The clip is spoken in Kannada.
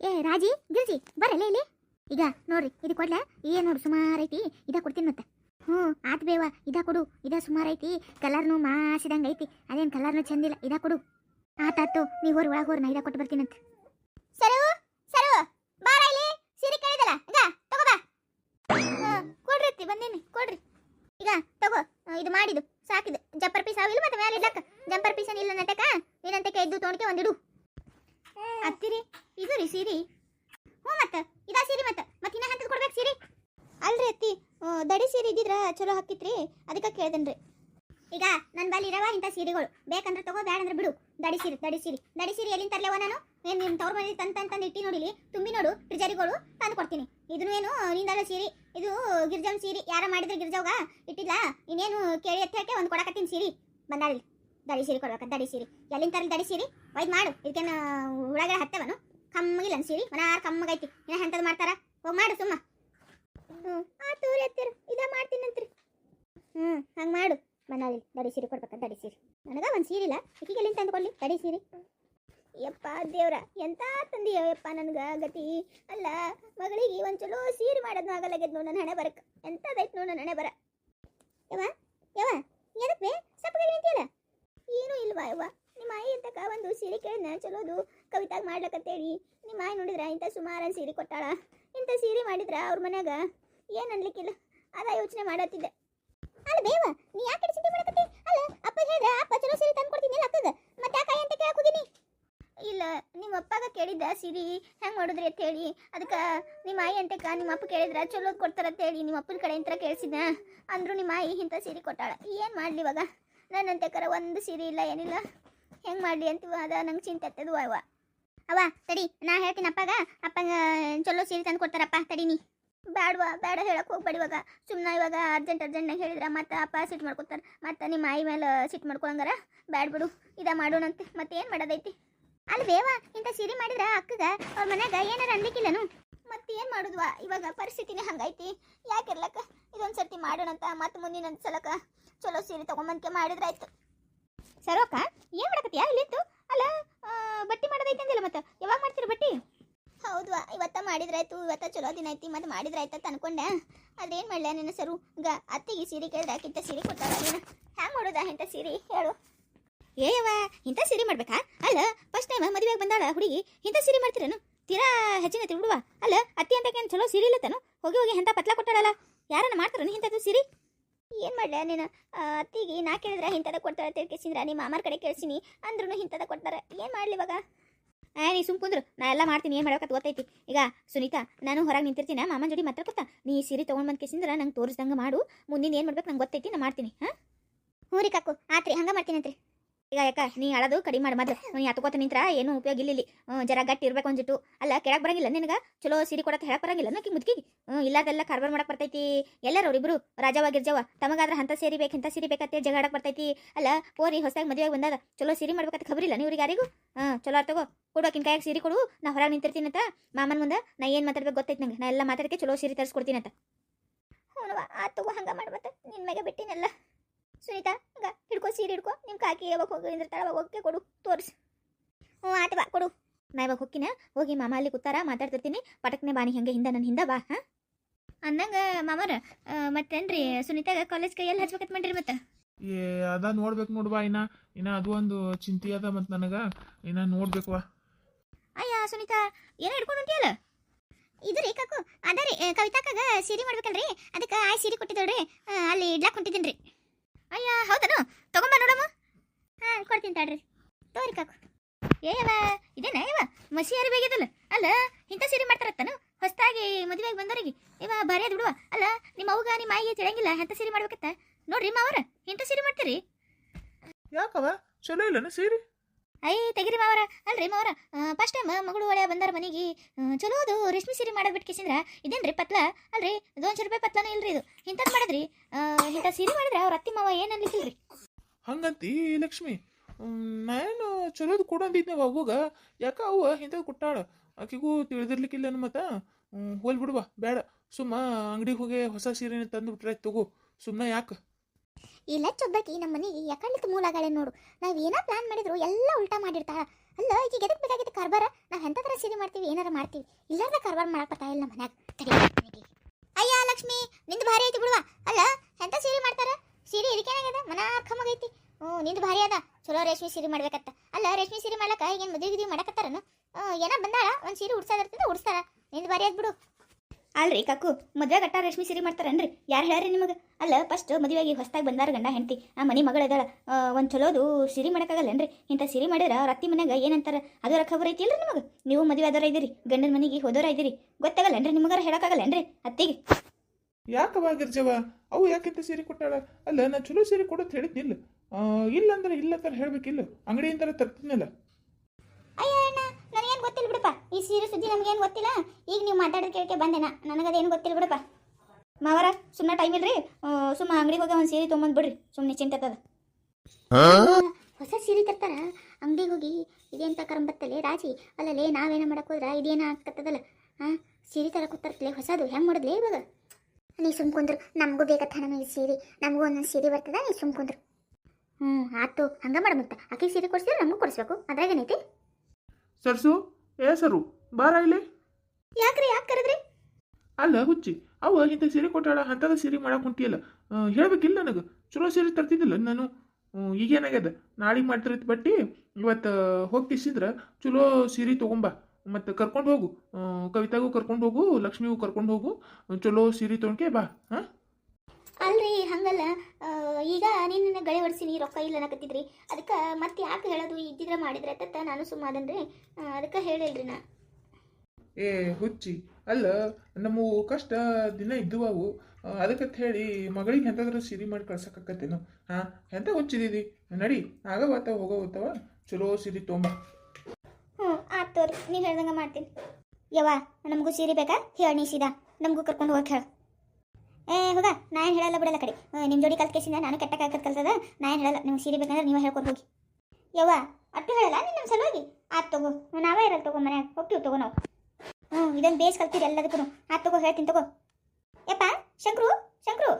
ಏ, ರಾಜಿ ಗಿರ್ಜಿ ಬರಲ್ಲ ಇಲ್ಲಿ ಈಗ ನೋಡ್ರಿ, ಇದು ಕೊಡ್ಲ? ಏನ್ ನೋಡ್ರಿ, ಸುಮಾರು ಐತಿ, ಇದ ಕೊಡ್ತೀನಿ ಮತ್ತೆ. ಹ್ಞೂ, ಆತ್ ಬೇವ, ಇದ ಕೊಡು, ಇದ ಸುಮಾರು ಐತಿ, ಕಲರ್ನು ಮಾಸಿದಂಗೆ ಐತಿ, ಅದೇನ್ ಕಲರ್ನು ಚಂದಿಲ್ಲ ಇದ ಕೊಡು. ಆತಾತು ನೀವು ಹೊರ, ಒಳಗೆ ಹೋರ್, ನಾ ಇದ ಕೊಟ್ಟು ಬರ್ತೀನಂತ. ಸರು ಬಾರ ಇಲ್ಲಿ ಈಗ, ತಗೋ ಬಾ. ಕೊಡ್ರಿ. ಈಗ, ತಗೋ ಇದು ಮಾಡಿದು ಸಾಕಿದು ಜಂಪರ್ ಪೀಸ್ ಅವಿಲ್ಲ ಮತ್ತೆ ಮೇಲೆ ಇಲ್ಲಕ್ಕ ಜಂಪರ್ ಪೀಸ್ ಏನಿಲ್ಲ ನಟಕ ನೀನಂತಕ್ಕೆ ಎದ್ದು ತೊಗೊಂಡ್ಕೆ ಒಂದಿಡು ಅತ್ತಿರಿ ಇದು ರೀ ಸೀರಿ. ಹ್ಞೂ ಮತ್ತ, ಇದಾ ಸೀರಿ ಮತ್ತ. ಮತ್ತೆ ಇನ್ನ ಹಂತದ ಕೊಡ್ಬೇಕು ಸೀರಿ. ಅಲ್ರಿ ಅತ್ತಿ ದಡಿ ಸೀರೆ ಇದ್ದಿದ್ರ ಚಲೋ ಹಾಕಿತ್ರಿ. ಅದಕ್ಕೆ ಕೇಳ್ದೇನ್ರಿ ಈಗ ನನ್ನ ಬಲ್ಲಿ ಇರವ ಇಂಥ ಸೀರೆಗಳು. ಬೇಕಂದ್ರೆ ತಗೋ ಬೇಡ ಅಂದ್ರೆ ಬಿಡು. ದಡಿ ಸೀರೆ ದಡಿ ಸೀರೆ. ದಡಿ ಸೀರೆ ಎಲ್ಲಿಂದ ತರ್ಲೇವ ನಾನು? ಏನು ನಿಮ್ಮ ತವ್ರ ಮನೆ ತಂದು ತಂದು ಇಟ್ಟಿ ನೋಡಿಲಿ ತುಂಬಿ ನೋಡು ಟ್ರಿಜರಿಗಳು ತಂದು ಕೊಡ್ತೀನಿ. ಇದನ್ನು ಏನು, ನಿಂದಲ್ಲ ಸೀರೆ, ಇದು ಗಿರ್ಜಮ್ ಸೀರೆ. ಯಾರ ಮಾಡಿದ್ರೆ ಗಿರ್ಜವ್ಗ ಇಟ್ಟಿಲ್ಲ ಇನ್ನೇನು ಕೇಳಿ ಅಂತ ಹೇಳಕ್ಕೆ ಒಂದು ಕೊಡಕತ್ತೀನಿ ಸೀರೆ? ಬಂದಾಳಿ ದಡಿ ಸೀರೆ ಕೊಡ್ಬೇಕ, ದಡಿ ಸೀರೆ. ಎಲ್ಲಿಂದ ತರಲಿ ಒಯ್ದು ಮಾಡು. ಇದಕ್ಕೇನು ಹುಳಗಳ ಹತ್ತವನು? ಕಮ್ಮಗಿಲ್ಲ ಸೀರೆ. ಮನಾರ್ ಕಮ್ಮಗೈತಿ ಏನ ಎಂಥದ್ದು ಮಾಡ್ತಾರ? ಹೋಗಿ ಮಾಡು ಸುಮ್ಮ. ಹ್ಞೂ ಆತು ರೀ ಅತ್ತಿರ ಇದ ಮಾಡ್ತೀನಂತ್ರಿ ಹ್ಞೂ ಹಂಗೆ ಮಾಡು. ಮನಾಳಿ ದಡಿ ಸೀರೆ ಕೊಡ್ಬೇಕ, ದಡಿ ಸೀರೆ. ನನಗ ಒಂದು ಸೀರೆ ಇಲ್ಲ. ಈಕಿಗೆ ಎಲ್ಲಿಂದ ತಂದುಕೊಳ್ಳಿ ದಡಿ ಸೀರೆ. ಯಪ್ಪ ದೇವ್ರ, ಎಂತ ತಂದಿ ಯಪ್ಪ ನನಗೆ ಗತಿ. ಅಲ್ಲ, ಮಗಳಿಗೆ ಒಂದು ಚಲೋ ಸೀರೆ ಮಾಡೋದು ಆಗಲಾಗ್ಯದ ನೋಡು ನನ್ನ ಹಣೆ ಬರಕ್ಕೆ ಎಂಥದೈತೆ ನೋಡು ನನ್ನ ಹಣೆ ಬರ ಯವ ಯವ ಎದಕ್ಕೆ ಬೇ ಸಪ್ಪಗೆ ನಿಂತಿಯಲ್ಲ ಏನೂ ಇಲ್ವಾ ಯವ್ವ ನಿಮ್ಮ ಆಯಿ ಅಂತಕ ಒಂದು ಸೀರೆ ಕೇಳಿದ್ನ ಚಲೋದು ಕವಿತಾಗ ಮಾಡ್ಲಕ್ಕಂತೇಳಿ ನಿಮ್ಮ ಆಯಿ ನೋಡಿದ್ರ ಇಂಥ ಸುಮಾರು ಸೀರೆ ಕೊಟ್ಟಾಳ. ಇಂಥ ಸೀರೆ ಮಾಡಿದ್ರ ಅವ್ರ ಮನ್ಯಾಗ ಏನ್ ಅನ್ಲಿಕ್ಕಿಲ್ಲ. ಅದ ಯೋಚನೆ ಮಾಡತ್ತಿದ್ದೆ. ಅಲ್ಲ ಬೇವ ನೀ ಯಾಕೆ ಚಿಂತೆ ಮಾಡಕತ್ತಿ? ಅಲ್ಲ, ಅಪ್ಪ ಹೇಳಿದ್ರ ಅಪ್ಪ ಚಲೋ ಸೀರೆ ತಂದು ಕೊಡ್ತೀನಿ ಅಕ್ಕಗ. ಮತ್ತೆ ಯಾಕೆ ಅಂತ ಕೇಳಕ್ ಹೋಗಿನಿ? ಇಲ್ಲ, ನಿಮ್ಮ ಅಪ್ಪಗ ಕೇಳಿದ್ದ ಸೀರೆ ಹೆಂಗೆ ಮಾಡಿದ್ರಿ ಅಂತ ಹೇಳಿ ಅದಕ್ಕ ನಿಮ್ಮ ಆಯಿ ಅಂತಕ ನಿಮ್ಮ ಅಪ್ಪ ಕೇಳಿದ್ರ ಚಲೋ ಕೊಡ್ತಾರ ಅಂತ ಹೇಳಿ ನಿಮ್ಮ ಅಪ್ಪನ ಕಡೆ ಅಂತ ಕೇಳಿಸಿದ ಅಂದ್ರು ನಿಮ್ಮ ಆಯಿ ಇಂಥ ಸೀರೆ ಕೊಟ್ಟಾಳ. ಏನ್ ಮಾಡ್ಲಿ ಇವಾಗ? ನನ್ನಂತೆಕರ ಒಂದು ಸೀರೆ ಇಲ್ಲ, ಏನಿಲ್ಲ. ಹೆಂಗೆ ಮಾಡಲಿ ಅಂತ ಅದ ನಂಗೆ ಚಿಂತೆ ಆಗ್ತದ ಅವ್ವ ಅವ ತಡಿ, ನಾ ಹೇಳ್ತೀನಿ ಅಪ್ಪಗ ಅಪ್ಪಂಗ ಚಲೋ ಸೀರೆ ತಂದು ಕೊಡ್ತಾರಪ್ಪ, ತಡಿ ನೀ. ಬ್ಯಾಡ್ವಾ ಬೇಡ ಹೇಳಕ್ಕೆ ಹೋಗ್ಬೇಡಿ ಇವಾಗ. ಸುಮ್ಮನೆ ಇವಾಗ ಅರ್ಜೆಂಟ್ ಅರ್ಜೆಂಟ್ನಾಗ ಹೇಳಿದ್ರೆ ಮತ್ತೆ ಅಪ್ಪ ಸಿಟ್ಟು ಮಾಡ್ಕೊತಾರೆ ಮತ್ತೆ ನಿಮ್ಮ ಆಯಿ ಮೇಲೆ ಸಿಟ್ಟು ಮಾಡ್ಕೊಳಂಗಾರ? ಬ್ಯಾಡ್ ಬಿಡು, ಇದ ಮಾಡೋಣಂತೆ. ಮತ್ತೆ ಏನು ಮಾಡೋದೈತಿ? ಅಲ್ಲಿ ದೇವ ಇಂಥ ಸೀರೆ ಮಾಡಿದ್ರೆ ಅಕ್ಕಗ, ಅವ್ರ ಮನ್ಯಾಗ ಏನಾರ ಅನ್ಲಿಕ್ಕಿಲ್ಲನು? ಮತ್ತೆ ಏನು ಮಾಡುದ್ವಾ? ಇವಾಗ ಪರಿಸ್ಥಿತಿನೇ ಹಂಗೈತಿ. ಯಾಕೆ ಇರ್ಲಕ್ಕ? ಇದೊಂದು ಸರ್ತಿ ಮಾಡೋಣಂತ, ಮತ್ತೆ ಮುಂದಿನ ಸಲಕ ಚಲೋ ಸೀರೆ ತಗೊಂಬಂದ್ಕೆ ಮಾಡಿದ್ರಾಯ್ತು. ಸರೋಕ ಏನ್ ಮಾಡಕತ್ತೀಯ? ಇಲ್ಲಿತ್ತು ಅಲ್ಲ ಬಟ್ಟಿ ಮಾಡೋದೈತೆ ಅಂದಿಲ್ಲ ಮತ್ತೆ? ಯಾವಾಗ ಮಾಡ್ತೀರ ಬಟ್ಟಿ? ಹೌದು ಇವತ್ತ ಮಾಡಿದ್ರಾಯ್ತು ಇವತ್ತ ಚಲೋ ದಿನ ಐತಿ ಮತ್ತೆ ಮಾಡಿದ್ರಾಯ್ತು ಅಂತ ಅನ್ಕೊಂಡೆ. ಅದೇನ್ ಮಾಡ್ಲ ನಿನ್ನ ಸರು? ಈಗ ಅತ್ತಿಗೆ ಸೀರೆ ಕೇಳಿದ್ರೆ ಆಕಿಂತ ಸೀರೆ ಕೊಟ್ಟಾರ ನೀನು? ಹ್ಯಾಂಗ ಮಾಡೋದ ಇಂಥ ಸೀರೆ? ಹೇಳು. ಏಯವ್ವ ಇಂಥ ಸೀರೆ ಮಾಡ್ಬೇಕಾ? ಅಲ್ಲ ಫಸ್ಟ್ ಟೈಮ್ ಮದುವೆಗೆ ಬಂದಾಳ ಹುಡುಗಿ ಇಂಥ ಸೀರೆ ಮಾಡ್ತೀರೇನು? ತೀರಾ ಹೆಚ್ಚಿನ ತಿಳ್ಬಿಡುವ ಅಲ್ಲ ಅತ್ತಿ ಅಂತ ಏನು ಚಲೋ ಸೀರೆ ಇಲ್ಲತ್ತನು? ಹೋಗಿ ಹೋಗಿ ಎಂಥ ಪತ್ಲ ಕೊಟ್ಟಾಳಲ್ಲ? ಯಾರನ್ನ ಮಾಡ್ತಾರನು ಇಂಥದ್ದು ಸೀರೆ? ಏನು ಮಾಡ್ಲ, ನೀನು ಅತ್ತಿಗೆ ನಾ ಕೇಳಿದ್ರೆ ಇಂಥದ ಕೊಡ್ತಾರೆ ತಿಳ್ಕಿಸಿದ್ರ ನಿಮ್ಮ ಮಾಮಾರ ಕಡೆ ಕೇಳಿಸಿನಿ ಅಂದ್ರೂ ಇಂಥದ ಕೊಡ್ತಾರೆ. ಏನು ಮಾಡಲಿ ಇವಾಗ? ಏ, ನೀ ಸುಮ್ ಕುಂದ್ರು, ನಾ ಎಲ್ಲ ಮಾಡ್ತೀನಿ, ಏನು ಮಾಡ್ಬೇಕಂತ ಗೊತ್ತೈತಿ. ಈಗ ಸುನೀತಾ, ನಾನು ಹೊರಗೆ ನಿಂತಿರ್ತೀನಿ, ಮಾಮನ ಜೋಡಿ ಗೊತ್ತಾ ನೀ ಸೀರೆ ತೊಗೊಂಡ್ ಬಂದು ಕೇಸಿಂದ್ರ ನಂಗೆ ತೋರಿಸ್ದಂಗೆ ಮಾಡು. ಮುಂದಿನ ಏನು ಮಾಡ್ಬೇಕು ನಂಗೆ ಗೊತ್ತೈತಿ, ನಾ ಮಾಡ್ತೀನಿ, ಹಾಂ? ಹ್ಞೂ ರೀ ಕಾಕು, ಆತ್ರಿ, ಹಂಗೆ ಮಾಡ್ತೀನಿ ಈಗ ಯಾಕ? ನೀ ಅಳದು ಕಡಿಮೆ ಮಾಡಿ. ಮೊದ್ಲು ನೀ ಹತ್ಕೋತ ನಿಂತ್ರ. ಏನು ಉಪಯೋಗ ಇಲ್ಲ ಜರ ಗಟ್ಟಿ ಇರ್ಬೇಕು ಒಂದಿಟ್ಟು ಅಲ್ಲ ಕೆಳಗೆ ಬರಂಗಿಲ್ಲ ನಿನಗೆ? ಚಲೋ ಸೀರೆ ಕೊಡಕ್ಕೆ ಹೇಳಕ್ ಬರಂಗಿಲ್ಲ ನಕ್ಕಿ ಮುದ್ಕಿಗೆ? ಹ್ಞೂ ಇಲ್ಲದೆಲ್ಲ ಕಾರ್ಬಾರ್ ಮಾಡಕ್ ಬರ್ತೈತಿ. ಎಲ್ಲರೂ ಇಬ್ರು ರಾಜವ ಗಿರ್ಜವ ತಮಗಾದ್ರೆ ಅಂತ ಸೀರೆ ಬೇಕು ಇಂಥ ಸೀರೆ ಬೇಕಂತ ಜಗಾಡಕ್ ಬರ್ತೈತಿ. ಅಲ್ಲ, ಪೋರಿ ಹೊಸದಾಗಿ ಮದುವೆಗೆ ಬಂದಾಗ ಚಲೋ ಸೀರೆ ಮಾಡ್ಬೇಕಂತ ಖಬರಿಲ್ಲ ನೀವ್ರಿಗೆ ಯಾರಿಗೂ? ಹಾಂ ಚಲೋ ತಗೋ. ಕೊಡೋಕಿನ ಕೈಯಾಗ ಸೀರೆ ಕೊಡು. ನಾ ಹೊರಗೆ ನಿಂತಿರ್ತೀನಿ ಅಂತ ಮಾಮನ ಮುಂದೆ. ನಾ ಏನು ಮಾತಾಡ್ಬೇಕು ಗೊತ್ತೈತಿ ನಂಗೆ. ನಾ ಎಲ್ಲ ಮಾತಾಡಕ್ಕೆ ಚಲೋ ಸೀರೆ ತರಿಸ್ಕೊಡ್ತೀನಿ ಅಂತ. ಹ್ಞೂ ತಗೋ, ಹಂಗೆ ಮಾಡ್ಬತ್ತ ನಿನ್ನ ಮ್ಯಾಗೆ ಬಿಟ್ಟಿನಲ್ಲ. ಸುನೀತಾ ಹಂಗ ಹಿಡ್ಕೊ ಸೀರೆ ಹಿಡ್ಕೊ ನಿಮ್ಮ ಕಾಕಿ ಯಾವಾಗ ಹೋಗಿ ಅಂದ್ರೆ ಅವಾಗ ಹೋಗಿ ಕೊಡು ತೋರಿಸಿ. ಹ್ಞೂ ಆತ ಬಾ ಕೊಡು. ನಾ ಇವಾಗ ಹೋಗಿನ ಹೋಗಿ ಮಾಮ ಅಲ್ಲಿ ಕೂತಾರ ಮಾತಾಡ್ತಿರ್ತೀನಿ. ಪಟಕ್ನೆ ಬಾನಿ ಹಂಗೆ ಹಿಂದೆ ನನ್ನ ಹಿಂದೆ ಬಾ ಹಾಂ? ಅನ್ನಂಗ ಮಾಮರ ಮತ್ತೇನ್ರಿ ಸುನೀತಾಗ ಕೈ ಎಲ್ಲಿ ಹಚ್ಬೇಕಂತ ಮಾಡ್ರಿ ಮತ್ತೆ? ಏ ಅದ ನೋಡ್ಬೇಕು ನೋಡ್ವಾ ಇನ್ನ ಇನ್ನ ಅದು ಒಂದು ಚಿಂತೆ ಅದ ಮತ್ತು ನನಗ. ಇನ್ನ ನೋಡ್ಬೇಕು ಅಯ್ಯ ಸುನೀತಾ ಏನು ಹಿಡ್ಕೊಂಡು ಹೊಂಟಿಯಲ್ಲ? ಇದು ರೀ ಕಾಕು ಅದ ರೀ ಕವಿತಾಕಾಗ ಸೀರೆ ಮಾಡ್ಬೇಕಲ್ರಿ ಅದಕ್ಕೆ ಆಯ್ ಸೀರೆ ಕೊಟ್ಟಿದ್ದಳ್ರಿ ಅಲ್ಲಿ ಇಡ್ಲಾಕ್ ಹೊಂಟಿದ್ದೀನಿ ರೀ ಅಯ್ಯ, ಹೌದನು? ತಗೊಂಬ ನೋಡಮ್ಮ. ಹಾಂ, ಕೊಡ್ತೀನಿ ತಡ್ರಿ. ತೋರಿ ಕಾಕು. ಏಯವ ಇದೇನ ಇವ? ಮಸಿ ಯಾರು ಬೇಗಿದಲ್ಲ ಅಲ್ಲ, ಇಂಥ ಸೀರೆ ಮಾಡ್ತಾರತ್ತನು? ಹೊಸದಾಗಿ ಮದುವೆಗೆ ಬಂದವರಿಗೆ. ಇವ ಭಾರಿ ಅದ್ ಬಿಡುವ. ಅಲ್ಲ, ನಿಮ್ಮ ಅವ್ಗ, ನಿಮ್ಮ ಆಯಿಗೆ ತಿಳಿಯಂಗಿಲ್ಲ ಎಂಥ ಸೀರೆ ಮಾಡ್ಬೇಕತ್ತ ನೋಡ್ರಿ ಮಾವರ ಇಂಥ ಸೀರೆ ಮಾಡ್ತೀರಿ? ಯಾಕವ ಚಲೋ ಇಲ್ಲನ ಸೀರೆ? ಐ ತೆಗಿರಿ ಮಾವರ. ಅಲ್ರಿ ಮಾವರ. ಫಸ್ಟ್ ಟೈಮ್ ಮಗಳು ಒಳ್ಳೆ ಬಂದಾರ ಮನೆಗೆ. ಚಲೋದು ರೇಷ್ಮೆ ಸೀರೆ ಮಾಡೋದು ಬಿಟ್ಟು ಕಿಸಿಂದ್ರ. ಇದೇನ್ರಿ ಪತ್ಲ? ಅಲ್ರಿ ದೊಂದು ರೂಪಾಯಿ ಪತ್ಲನೂ ಇಲ್ರಿ ಇದು. ಇಂಥದ್ದು ಮಾಡಿದ್ರಿ. ಇಂಥ ಸೀರೆ ಮಾಡಿದ್ರೆ ಅವ್ರ ಅತ್ತಿ ಮಾವ ಏನು ಅನ್ಲಿಕ್ಕಿಲ್ರಿ? ಹಂಗಂತಿ ಲಕ್ಷ್ಮಿ. ನಾನು ಚಲೋದು ಕೊಡಂದಿದ್ನ ಅವಾಗ. ಯಾಕ ಅವು ಇಂಥದ್ದು ಕೊಟ್ಟಾಳ? ಆಕಿಗೂ ತಿಳಿದಿರ್ಲಿಕ್ಕಿಲ್ಲ ಮತ್ತ? ಹೋಲ್ ಬಿಡುವ ಬೇಡ ಸುಮ್ಮ ಅಂಗಡಿಗೆ ಹೋಗಿ ಹೊಸ ಸೀರೆನ ತಂದು ಬಿಟ್ರೆ ತಗೋ. ಸುಮ್ಮನೆ ಯಾಕೆ? ಇಲ್ಲ, ಚೊಬ್ಬಕಿ, ನಮ್ಮ ಮನೆಗೆ ಯಾಕಂಡಿತ್ತು ಮೂಲಗಳೇ ನೋಡು. ನಾವು ಏನೋ ಪ್ಲಾನ್ ಮಾಡಿದ್ರು ಎಲ್ಲ ಉಲ್ಟಾ ಮಾಡಿರ್ತಾಳ. ಅಲ್ಲ ಈಗ ಎದಕ್ಕೆ ಬೇಕಾಗಿತ್ತು ಕಾರ್ಬಾರ? ನಾ ಎಂಥದ್ರ ಸೀರೆ ಮಾಡ್ತೀವಿ, ಏನಾರ ಮಾಡ್ತೀವಿ. ಇಲ್ಲಾರ್ದ ಕಾರ್ಬಾರ್ ಮಾಡಕ್ ಬರ್ತಾ ಇಲ್ಲ ಮನ್ಯಾಗ. ಅಯ್ಯ, ಲಕ್ಷ್ಮಿ, ನಿಂದು ಭಾರಿ ಐತಿ ಬಿಡುವ. ಅಲ್ಲ, ಎಂತ ಸೀರೆ ಮಾಡ್ತಾರ? ಸೀರೆ ಇದಕ್ಕೇನಾಗ್ಯದ ಮನ ಕಮ್ಮಗೈತಿ ಹ್ಞೂ, ನಿಂದು ಭಾರಿ ಅದ. ಚಲೋ ರೇಷ್ಮೆ ಸೀರೆ ಮಾಡ್ಬೇಕತ್ತ. ಅಲ್ಲ, ರೇಷ್ಮೆ ಸೀರೆ ಮಾಡ್ಲಕ್ಕ ಈಗೇನು ಮದುವೆ ಗಿದ್ವಿ ಮಾಡಕತ್ತಾರನ? ಏನ ಬಂದಾಳ? ಒಂದು ಸೀರೆ ಉಡ್ಸೋದಿರ್ತದ ಉಡ್ಸ್ತಾರ. ನಿಂದು ಭಾರಿ ಅದ್ ಬಿಡು. ಅಲ್ರಿ ಕಾಕು ಮದುವೆ ಗಟ್ಟ ರೇಷ್ಮೆ ಸೀರೆ ಮಾಡ್ತಾರನ್ರಿ? ಯಾರು ಹೇಳ್ರಿ ನಿಮಗೆ? ಅಲ್ಲ ಫಸ್ಟ್ ಮದುವೆಗೆ ಹೊಸ್ದಾಗಿ ಬಂದಾರ ಗಂಡ ಹೆಂಡತಿ. ಆ ಮನೆ ಮಗಳದಾಳ ಒಂದು ಚಲೋದು ಸಿರಿ ಮಾಡೋಕ್ಕಾಗಲ್ಲೇನ್ರಿ? ಇಂಥ ಸಿರಿ ಮಾಡಿದ್ರೆ ಅವ್ರ ಅತ್ತಿ ಮನೆಗೆ ಏನಂತಾರ? ಅದರ ಖಬರ್ ಇಲ್ಲರಿ ನಿಮಗೆ? ನೀವು ಮದುವೆ ಆದವ್ರ ಇದ್ದೀರಿ ಗಂಡನ ಮನೆಗೆ ಹೋದೋರ ಇದ್ದೀರಿ ಗೊತ್ತಾಗಲ್ಲೇನ್ರಿ ನಿಮಗಾರ ಹೇಳೋಕ್ಕಾಗಲ್ಲೇನ್ರಿ ಅತ್ತಿಗೆ? ಯಾಕವ ಗಿರ್ಜವ ಅವು ಯಾಕಿಂತ ಸೀರೆ ಕೊಟ್ಟಾಳ? ಅಲ್ಲ ನಾನು ಚಲೋ ಸೀರೆ ಕೊಡೋದು ಹೇಳಿದ್ನಿಲ್ಲ. ಇಲ್ಲಂದ್ರೆ ಇಲ್ಲ ಅಂದ್ರೆ ಇಲ್ಲ ಅಂತ ಹೇಳ್ಬೇಕಿಲ್ಲ. ಅಂಗಡಿಯಿಂದ ತರ್ತೀನಲ್ಲ ಅಯ್ಯ ಗೊತ್ತಿಲ್ಲ ಬಿಡಪ್ಪ. ಈ ಸೀರೆ ಸುದ್ದಿ ನಮ್ಗೇನು ಗೊತ್ತಿಲ್ಲ? ಈಗ ನೀವು ಮಾತಾಡೋದು ಕೇಳಕ್ಕೆ ಬಂದೆನ. ನನಗದೇನು ಗೊತ್ತಿಲ್ಲ ಬಿಡಪ್ಪ. ಮಾವರ ಸುಮ್ಮನೆ ಟೈಮ್ ಇಲ್ರಿ. ಸುಮ್ಮ ಅಂಗಡಿಗೆ ಹೋಗಿ ಒಂದು ಸೀರೆ ತೊಗೊಂಬಂದು ಬಿಡ್ರಿ. ಸುಮ್ಮನೆ ಚಿಂತೆ ಅದ ಹೊಸ ಸೀರೆ ತರ್ತಾರ? ಅಂಗಡಿಗೆ ಹೋಗಿ ಇದೆಂತ ಕರಂಬತ್ತಲೆ? ರಾಜಿ ಅಲ್ಲಲೇ ನಾವೇನ ಮಾಡಕ್ ಹೋದ್ರ ಇದೇನ ಆಗ್ತದಲ್ಲ? ಹಾ ಸೀರೆ ತರಕ್ ಕೂತರ್ತಲೇ? ಹೊಸದು ಹೆಂಗ್ ಮಾಡದ್ಲೇ ಇವಾಗ? ನೀ ಸುಮ್ಕೊಂಡ್ರು ನಮಗೂ ಬೇಕತ್ತ ನಮಗೆ ಸೀರೆ. ನಮಗೂ ಒಂದೊಂದು ಸೀರೆ ಬರ್ತದ ನೀ ಸುಮ್ಕೊಂಡ್ರು ಹ್ಞೂ ಆತು. ಹಂಗೆ ಮಾಡ ಮತ್ತೆ. ಆಕೆ ಸೀರೆ ಕೊಡ್ಸಿದ್ರೆ ನಮಗೂ ಕೊಡಿಸ್ಬೇಕು. ಅದ್ರಾಗೇನೈತಿ? ಸರ್ಸು ಏ ಸರು ಬಾರ ಇಲ್ಲಿ. ಯಾಕ್ರಿ ಯಾಕೆ ಕರೆದ್ರಿ? ಅಲ್ಲ ಹುಚ್ಚಿ ಅವ ಇಂಥ ಸೀರೆ ಕೊಟ್ಟಾಳ ಅಂಥದ ಸೀರೆ ಮಾಡಕ್ಕೆ ಹೊಂಟಿಯಲ್ಲ. ಇಲ್ಲ ಹೇಳ್ಬೇಕಿಲ್ಲ ನನಗೆ. ಚಲೋ ಸೀರೆ ತರ್ತಿದ್ದಿಲ್ಲ ನಾನು. ಈಗೇನಾಗ್ಯದ ನಾಳೆಗೆ ಮಾಡ್ತಿರತ್ ಬಟ್ಟೆ ಇವತ್ತು ಹೋಗಿ ಕಿಸಿದ್ರ ಚಲೋ ಸೀರೆ ತೊಗೊಂಬ. ಮತ್ತು ಕರ್ಕೊಂಡು ಹೋಗು. ಕವಿತಾಗೂ ಕರ್ಕೊಂಡು ಹೋಗು ಲಕ್ಷ್ಮಿಗೂ ಕರ್ಕೊಂಡು ಹೋಗು. ಚಲೋ ಸೀರೆ ತೊಗೊಂಡ್ಕೆ ಬಾ ಹಾಂ? ಅಲ್ರಿ ಹಂಗಲ್ಲ. ಈಗ ನೀನು ಗಳೆ ಹೊಡ್ಸಿನಿ ರೊಕ್ಕ ಇಲ್ಲ ಅನ್ನಕತ್ತಿದ್ರಿ. ಅದಕ್ಕೆ ಮತ್ತೆ ಯಾಕೆ ಹೇಳೋದು? ಇದ್ದಿದ್ರೆ ಮಾಡಿದ್ರೆ ತತ್ತ ನಾನು ಸುಮ್ಮನೆ ಅದಕ್ಕೆ ಹೇಳಿಲ್ರಿ ನಾ. ಏ ಹುಚ್ಚಿ. ಅಲ್ಲ ನಮ್ಮ ಕಷ್ಟ ದಿನ ಇದ್ದುವು ಅವು. ಅದಕ್ಕಂತ ಹೇಳಿ ಮಗಳಿಗೆ ಎಂತಾದ್ರೂ ಸಿರಿ ಮಾಡಿ ಕಳ್ಸಕ್ಕಾಕತ್ತೇನು? ಹಾಂ ಎಂತ ಹುಚ್ಚಿದೀವಿ ನಡಿ ಆಗ ಹೋಗೋ ಹೋಗೋವತ್ತವ ಚಲೋ ಸಿರಿ ತೊಂಬ. ಹ್ಞೂ ಆಯ್ತು ತೋರಿ. ನೀವು ಹೇಳ್ದಂಗೆ ಮಾಡ್ತೀನಿ. ಯವ್ವ ನಮಗೂ ಸೀರೆ ಬೇಕಾ? ಹೇಳಿ ನೀ ಸೀದಾ. ನಮಗೂ ಕರ್ಕೊಂಡು ಹೋಗಕ್ಕೆ ಹೇಳು. ಏ, ಹೋಗ, ನಾ ಏನು ಹೇಳಲ್ಲ ಬಿಡಲ್ಲ ಕಡೆ. ನಿಮ್ಮ ಜೋಡಿ ಕಲ್ತ್ ಕೇಸಿಂದ ನಾನು ಕೆಟ್ಟ ಕಾಕತ್ ಕಲ್ತದ, ನಾ ಏನು ಹೇಳಲ್ಲ. ನಿಮ್ಗೆ ಸೀರೆ ಬೇಕಂದ್ರೆ ನೀವು ಹೇಳ್ಕೊಂಡು ಹೋಗಿ. ಯವ್ವ, ಅಟ್ಟು ಹೇಳಲ್ಲ? ನೀನು ನಮ್ಮ ಸಲುವಾಗಿ? ಆತು ತಗೋ. ನಾವೇ ಇರಲ್ಲ ತಗೋ ಮನ್ಯಾಗ. ಹೋಗ್ತೀವಿ ತಗೋ ನಾವು. ಹ್ಞೂ ಇದನ್ನು ಬೇಸ್ ಕಲ್ತೀರಿ ಎಲ್ಲದಕ್ಕೂ ಆತು ತಗೋ, ಹೇಳ್ತೀನಿ ತಗೋ. ಯಪ್ಪ, ಶಂಕ್ರು ಶಂಕ್ರು.